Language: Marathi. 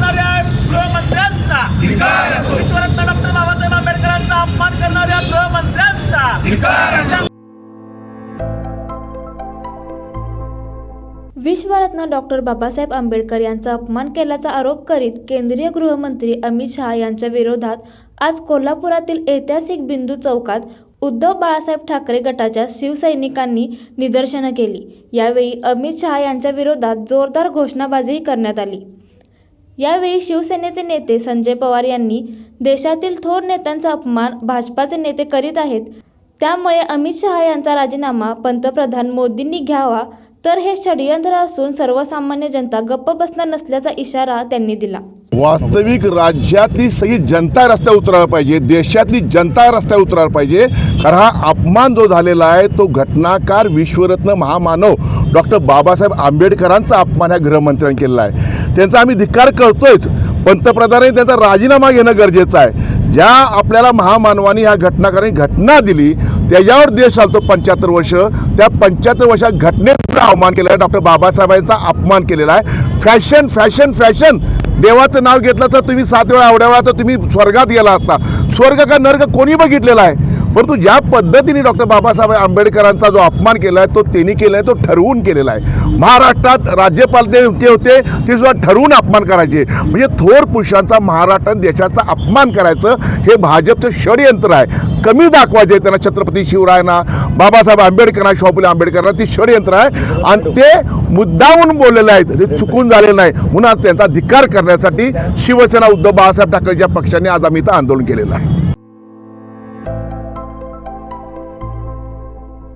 करणाऱ्या गृहमंत्र्यांचा. विश्वरत्न डॉक्टर बाबासाहेब आंबेडकरांचा अपमान करणाऱ्या गृहमंत्र्यांचा. विश्वरत्न डॉक्टर बाबासाहेब आंबेडकर यांचा अपमान केल्याचा आरोप करीत केंद्रीय गृहमंत्री अमित शहा यांच्या विरोधात आज कोल्हापुरातील ऐतिहासिक बिंदू चौकात उद्धव बाळासाहेब ठाकरे गटाच्या शिवसैनिकांनी निदर्शनं केली. यावेळी अमित शहा यांच्या विरोधात जोरदार घोषणाबाजीही करण्यात आली. यावेळी शिवसेनेचे नेते संजय पवार यांनी देशातील थोर नेत्यांचा अपमान भाजपाचे नेते करीत आहेत. त्यामुळे अमित शहा यांचा राजीनामा पंतप्रधान मोदींनी घ्यावा तर हे षडयंत्र असून सर्वसामान्य जनता गप्प बसणार नसल्याचा इशारा त्यांनी दिला. वास्तविक राज्यातली सगळी जनता रस्त्यावर उतरायला पाहिजे देशातली जनता रस्त्यावर उतरायला पाहिजे. कारण हा अपमान जो झालेला आहे तो घटनाकार विश्वरत्न महामानव डॉक्टर बाबासाहेब आंबेडकरांचा अपमान ह्या गृहमंत्र्यांनी केलेला आहे. त्यांचा आम्ही धिक्कार करतोयच पंतप्रधानांनी त्यांचा राजीनामा घेणं गरजेचं आहे. ज्या आपल्याला महामानवानी ह्या घटनाकारांनी घटना दिली त्याच्यावर देश चालतो पंच्याहत्तर वर्ष. त्या पंच्याहत्तर वर्षात घटनेचा अवमान केलं आहे. डॉक्टर बाबासाहेबांचा अपमान केलेला आहे. Fashion fashion fashion. देवाचं नाव घेतलं तर तुम्ही सात वेळा आवड्या वेळा तर तुम्ही स्वर्गात गेला असता. स्वर्ग का नर्ग कोणी बघितलेला आहे? परंतु ज्या पद्धतीने डॉक्टर बाबासाहेब आंबेडकरांचा जो अपमान केला आहे तो त्यांनी केला आहे तो ठरवून केलेला आहे. महाराष्ट्रात राज्यपाल ते होते ते सुद्धा ठरवून अपमान करायचे. म्हणजे थोर पुरुषांचा महाराष्ट्र देशाचा अपमान करायचं हे भाजपचं षडयंत्र आहे. कमी दाखवायचे त्यांना छत्रपती शिवरायांना बाबासाहेब आंबेडकरांना शाहू आंबेडकरांना ती षडयंत्र आहे. आणि ते मुद्दाहून बोललेले आहेत ते चुकून झालेलं नाही. म्हणून आज त्यांचा धिक्कार करण्यासाठी शिवसेना उद्धव बाळासाहेब ठाकरेच्या पक्षाने आज आम्ही इथं आंदोलन केलेलं आहे.